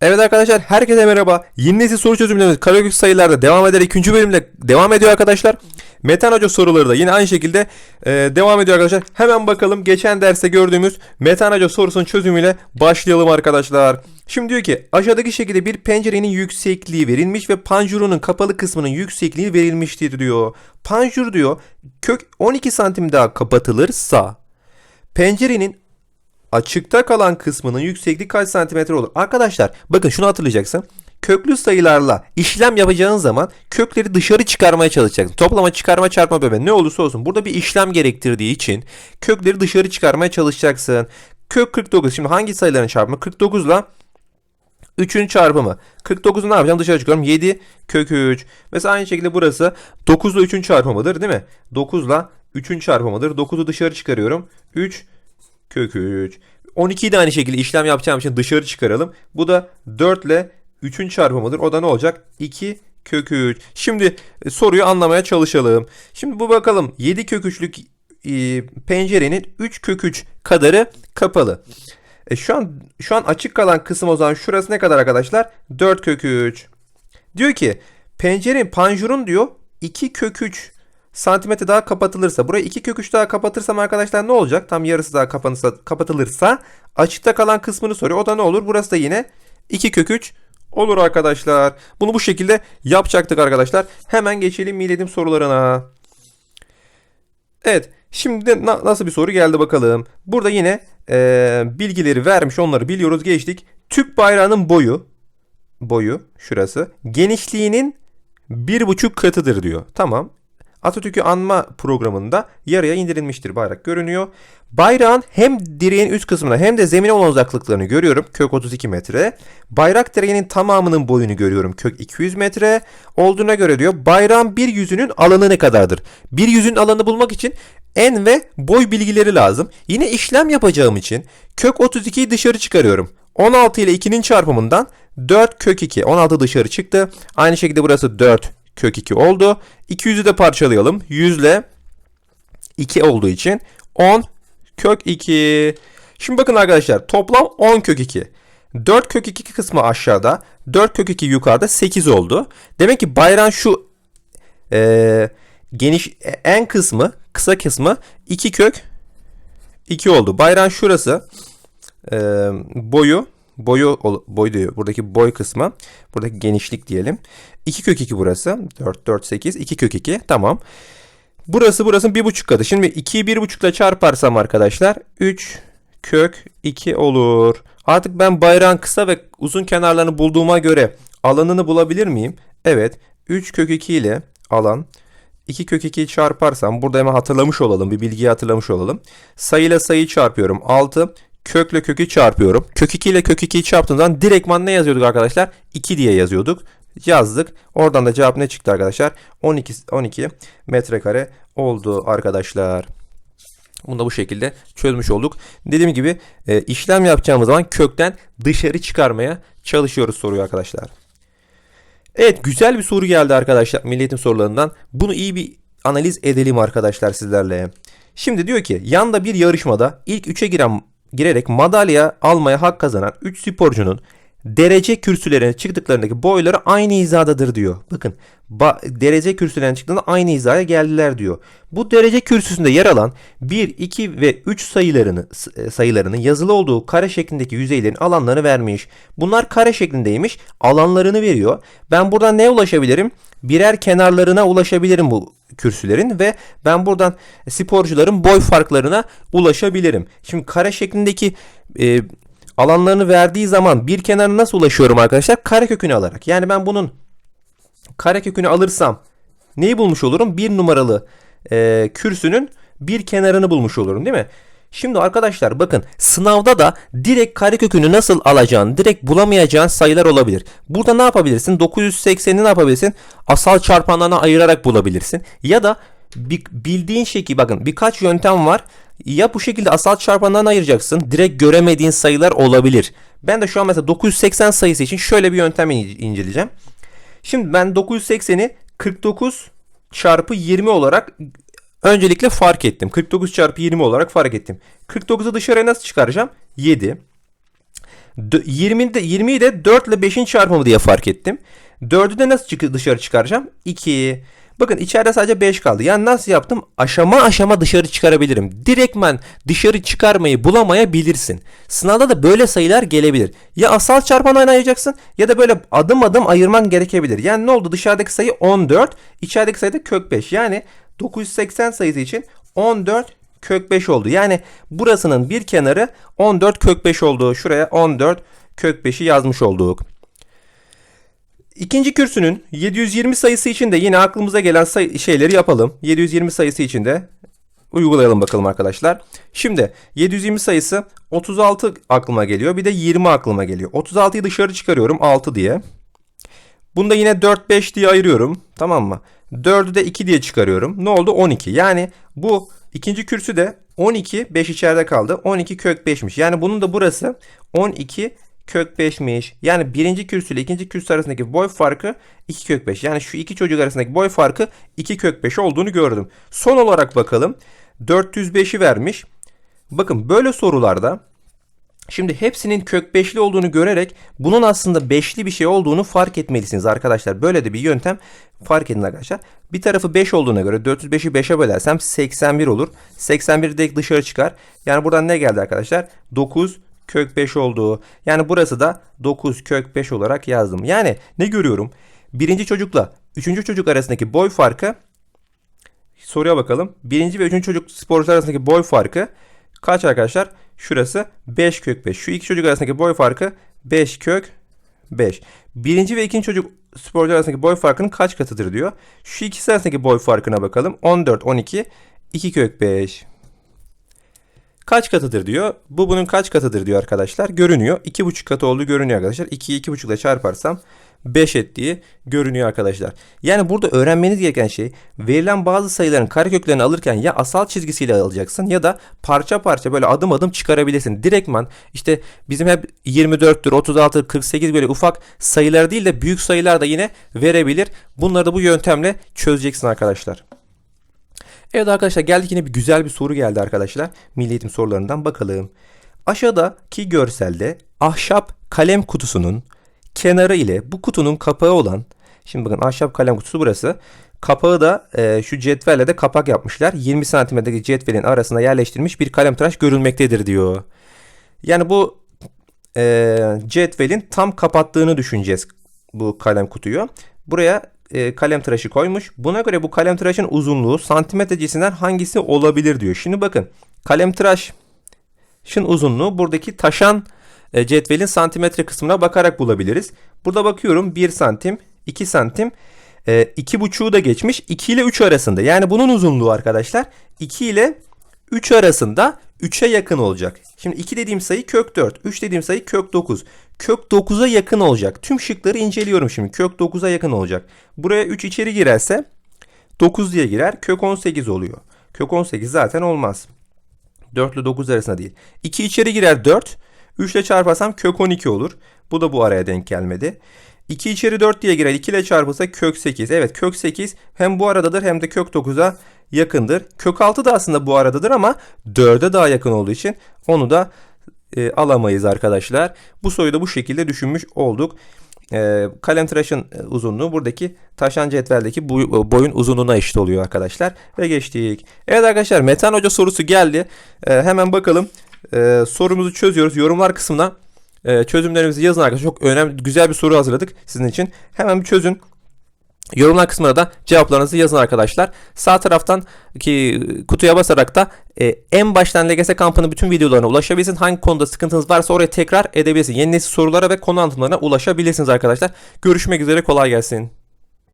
Evet arkadaşlar herkese merhaba. Yeni nesil soru çözümlerimiz Karagök sayılarda devam ederek 2. bölümle devam ediyor arkadaşlar. Metan Hoca soruları da yine aynı şekilde e, devam ediyor arkadaşlar. Hemen bakalım geçen derste gördüğümüz Metan Hoca sorusunun çözümüyle başlayalım arkadaşlar. Şimdi diyor ki aşağıdaki şekilde bir pencerenin yüksekliği verilmiş ve panjurunun kapalı kısmının yüksekliği verilmiştir diyor. Panjur diyor kök 12 santim daha kapatılırsa pencerenin açıkta kalan kısmının yüksekliği kaç santimetre olur? Arkadaşlar bakın şunu hatırlayacaksın. Köklü sayılarla işlem yapacağın zaman kökleri dışarı çıkarmaya çalışacaksın. Toplama, çıkarma, çarpma, bölme ne olursa olsun. Burada bir işlem gerektirdiği için kökleri dışarı çıkarmaya çalışacaksın. Kök 49. Şimdi hangi sayıların çarpımı? 49 ile 3'ün çarpımı. 49'u ne yapacağım? Dışarı çıkıyorum. 7 kök 3. Mesela aynı şekilde burası 9 ile 3'ün çarpımıdır değil mi? 9 ile 3'ün çarpımıdır. 9'u dışarı çıkarıyorum. 3 kök 3. 12'yi de aynı şekilde işlem yapacağım için dışarı çıkaralım. Bu da 4 ile 3'ün çarpımıdır. O da ne olacak? 2 kök 3. Şimdi e, soruyu anlamaya çalışalım. Şimdi bu bakalım 7 kök 3'lük e, pencerenin 3 kök 3 kadarı kapalı. E şu an şu an açık kalan kısım o zaman şurası ne kadar arkadaşlar? 4 kök 3. Diyor ki pencerenin panjurun diyor 2 kök 3 santimetre daha kapatılırsa burayı 2 kök 3 daha kapatırsam arkadaşlar ne olacak? Tam yarısı daha kapanırsa, kapatılırsa açıkta kalan kısmını soruyor. O da ne olur? Burası da yine 2 kök 3 olur arkadaşlar. Bunu bu şekilde yapacaktık arkadaşlar. Hemen geçelim miledim sorularına. Evet. Şimdi na- nasıl bir soru geldi bakalım. Burada yine eee, bilgileri vermiş onları biliyoruz geçtik. Türk bayrağının boyu boyu şurası genişliğinin bir buçuk katıdır diyor. Tamam. Atatürk'ü anma programında yarıya indirilmiştir bayrak görünüyor. Bayrağın hem direğin üst kısmına hem de zemine olan uzaklıklarını görüyorum. Kök 32 metre. Bayrak direğinin tamamının boyunu görüyorum. Kök 200 metre. Olduğuna göre diyor bayrağın bir yüzünün alanı ne kadardır? Bir yüzün alanı bulmak için en ve boy bilgileri lazım. Yine işlem yapacağım için kök 32'yi dışarı çıkarıyorum. 16 ile 2'nin çarpımından 4 kök 2. 16 dışarı çıktı. Aynı şekilde burası 4 kök 2 oldu. 200'ü de parçalayalım. 100 ile 2 olduğu için 10 kök 2. Şimdi bakın arkadaşlar toplam 10 kök 2. 4 kök 2 kısmı aşağıda. 4 kök 2 yukarıda 8 oldu. Demek ki bayrağın şu eee, geniş en kısmı kısa kısmı 2 kök 2 oldu. Bayrağın şurası eee, boyu boyu boy diyor. Buradaki boy kısmı. Buradaki genişlik diyelim. 2 kök 2 burası. 4 4 8 2 kök 2. Tamam. Burası burasının bir buçuk katı. Şimdi 2'yi bir buçukla çarparsam arkadaşlar 3 kök 2 olur. Artık ben bayrağın kısa ve uzun kenarlarını bulduğuma göre alanını bulabilir miyim? Evet. 3 kök 2 ile alan 2 kök 2'yi çarparsam burada hemen hatırlamış olalım. Bir bilgiyi hatırlamış olalım. Sayıyla sayıyı çarpıyorum. 6 kökle kökü çarpıyorum. Kök 2 ile kök 2'yi çarptığımdan direktman ne yazıyorduk arkadaşlar? 2 diye yazıyorduk. Yazdık. Oradan da cevap ne çıktı arkadaşlar? 12 12 metrekare oldu arkadaşlar. Bunu da bu şekilde çözmüş olduk. Dediğim gibi e, işlem yapacağımız zaman kökten dışarı çıkarmaya çalışıyoruz soruyu arkadaşlar. Evet güzel bir soru geldi arkadaşlar milletin sorularından. Bunu iyi bir analiz edelim arkadaşlar sizlerle. Şimdi diyor ki yanda bir yarışmada ilk 3'e giren girerek madalya almaya hak kazanan 3 sporcunun derece kürsülerine çıktıklarındaki boyları aynı hizadadır diyor. Bakın ba- derece kürsülerine çıktığında aynı hizaya geldiler diyor. Bu derece kürsüsünde yer alan 1, 2 ve 3 sayılarını s- sayılarının yazılı olduğu kare şeklindeki yüzeylerin alanlarını vermiş. Bunlar kare şeklindeymiş. Alanlarını veriyor. Ben buradan neye ulaşabilirim? Birer kenarlarına ulaşabilirim bu kürsülerin ve ben buradan sporcuların boy farklarına ulaşabilirim. Şimdi kare şeklindeki e, alanlarını verdiği zaman bir kenarına nasıl ulaşıyorum arkadaşlar? Karekökünü alarak. Yani ben bunun karekökünü alırsam neyi bulmuş olurum? Bir numaralı e, kürsünün bir kenarını bulmuş olurum değil mi? Şimdi arkadaşlar bakın sınavda da direkt karekökünü nasıl alacağın, direkt bulamayacağın sayılar olabilir. Burada ne yapabilirsin? 980'i ne yapabilirsin? Asal çarpanlarına ayırarak bulabilirsin. Ya da bildiğin şekil bakın birkaç yöntem var. Ya bu şekilde asal çarpanlarına ayıracaksın. Direkt göremediğin sayılar olabilir. Ben de şu an mesela 980 sayısı için şöyle bir yöntem in- inceleyeceğim. Şimdi ben 980'i 49 çarpı 20 olarak öncelikle fark ettim. 49 çarpı 20 olarak fark ettim. 49'u dışarıya nasıl çıkaracağım? 7. Dö- 20'yi de, 20'yi de 4 ile 5'in çarpımı diye fark ettim. 4'ü de nasıl dışarı çıkaracağım? 2. Bakın içeride sadece 5 kaldı. Yani nasıl yaptım? Aşama aşama dışarı çıkarabilirim. Direktmen dışarı çıkarmayı bulamayabilirsin. Sınavda da böyle sayılar gelebilir. Ya asal çarpanı ayıracaksın ya da böyle adım adım ayırman gerekebilir. Yani ne oldu? Dışarıdaki sayı 14, içerideki sayı da kök 5. Yani 980 sayısı için 14 kök 5 oldu. Yani burasının bir kenarı 14 kök 5 oldu. Şuraya 14 kök 5'i yazmış olduk. İkinci kürsünün 720 sayısı için de yine aklımıza gelen sayı, şeyleri yapalım. 720 sayısı için de uygulayalım bakalım arkadaşlar. Şimdi 720 sayısı 36 aklıma geliyor. Bir de 20 aklıma geliyor. 36'yı dışarı çıkarıyorum 6 diye. Bunda yine 4 5 diye ayırıyorum. Tamam mı? 4'ü de 2 diye çıkarıyorum. Ne oldu? 12. Yani bu ikinci kürsü de 12 5 içeride kaldı. 12 kök 5'miş. Yani bunun da burası 12 kök 5'miş. Yani birinci kürsü ile ikinci kürsü arasındaki boy farkı 2 kök 5. Yani şu iki çocuk arasındaki boy farkı 2 kök 5 olduğunu gördüm. Son olarak bakalım. 405'i vermiş. Bakın böyle sorularda Şimdi hepsinin kök 5'li olduğunu görerek bunun aslında 5'li bir şey olduğunu fark etmelisiniz arkadaşlar. Böyle de bir yöntem fark edin arkadaşlar. Bir tarafı 5 olduğuna göre 405'i 5'e bölersem 81 olur. 81 de dışarı çıkar. Yani buradan ne geldi arkadaşlar? 9 kök 5 oldu. Yani burası da 9 kök 5 olarak yazdım. Yani ne görüyorum? Birinci çocukla üçüncü çocuk arasındaki boy farkı soruya bakalım. Birinci ve üçüncü çocuk sporcular arasındaki boy farkı kaç arkadaşlar? Şurası 5 kök 5. Şu iki çocuk arasındaki boy farkı 5 kök 5. Birinci ve ikinci çocuk sporcular arasındaki boy farkının kaç katıdır diyor. Şu ikisi arasındaki boy farkına bakalım. 14, 12, 2 kök 5. Kaç katıdır diyor. Bu bunun kaç katıdır diyor arkadaşlar. Görünüyor. 2,5 katı olduğu görünüyor arkadaşlar. 2'yi 2,5 ile çarparsam 5 ettiği görünüyor arkadaşlar. Yani burada öğrenmeniz gereken şey verilen bazı sayıların kareköklerini alırken ya asal çizgisiyle alacaksın ya da parça parça böyle adım adım çıkarabilirsin. Direktman işte bizim hep 24'tür, 36'dır, 48 böyle ufak sayılar değil de büyük sayılar da yine verebilir. Bunları da bu yöntemle çözeceksin arkadaşlar. Evet arkadaşlar geldik yine bir güzel bir soru geldi arkadaşlar. Milli Eğitim sorularından bakalım. Aşağıdaki görselde ahşap kalem kutusunun kenarı ile bu kutunun kapağı olan şimdi bakın ahşap kalem kutusu burası. Kapağı da e, şu cetvelle de kapak yapmışlar. 20 santimetredeki cetvelin arasına yerleştirilmiş bir kalem tıraş görülmektedir diyor. Yani bu e, cetvelin tam kapattığını düşüneceğiz bu kalem kutuyu. Buraya e, kalem tıraşı koymuş. Buna göre bu kalem tıraşın uzunluğu santimetre cinsinden hangisi olabilir diyor. Şimdi bakın kalem tıraşın uzunluğu buradaki taşan e, cetvelin santimetre kısmına bakarak bulabiliriz. Burada bakıyorum 1 santim, 2 santim, e, 2,5'u da geçmiş 2 ile 3 arasında. Yani bunun uzunluğu arkadaşlar 2 ile 3 arasında 3'e yakın olacak. Şimdi 2 dediğim sayı kök 4, 3 dediğim sayı kök 9. Kök 9'a yakın olacak. Tüm şıkları inceliyorum şimdi. Kök 9'a yakın olacak. Buraya 3 içeri girerse 9 diye girer. Kök 18 oluyor. Kök 18 zaten olmaz. 4 ile 9 arasında değil. 2 içeri girer 4. 3 ile çarparsam kök 12 olur. Bu da bu araya denk gelmedi. 2 içeri 4 diye girer. 2 ile çarpılsa kök 8. Evet kök 8 hem bu aradadır hem de kök 9'a yakındır. Kök 6 da aslında bu aradadır ama 4'e daha yakın olduğu için onu da e, alamayız arkadaşlar. Bu soruyu da bu şekilde düşünmüş olduk. E, kalem tıraşın e, uzunluğu buradaki taşan cetveldeki boy, boyun uzunluğuna eşit oluyor arkadaşlar. Ve geçtik. Evet arkadaşlar Metan Hoca sorusu geldi. E, hemen bakalım. E, sorumuzu çözüyoruz. Yorumlar kısmına e, çözümlerimizi yazın arkadaşlar. Çok önemli, güzel bir soru hazırladık sizin için. Hemen bir çözün. Yorumlar kısmına da cevaplarınızı yazın arkadaşlar. Sağ taraftan ki kutuya basarak da e, en baştan LGS kampının bütün videolarına ulaşabilirsin. Hangi konuda sıkıntınız varsa oraya tekrar edebilirsin. Yeni nesil sorulara ve konu anlatımlarına ulaşabilirsiniz arkadaşlar. Görüşmek üzere kolay gelsin.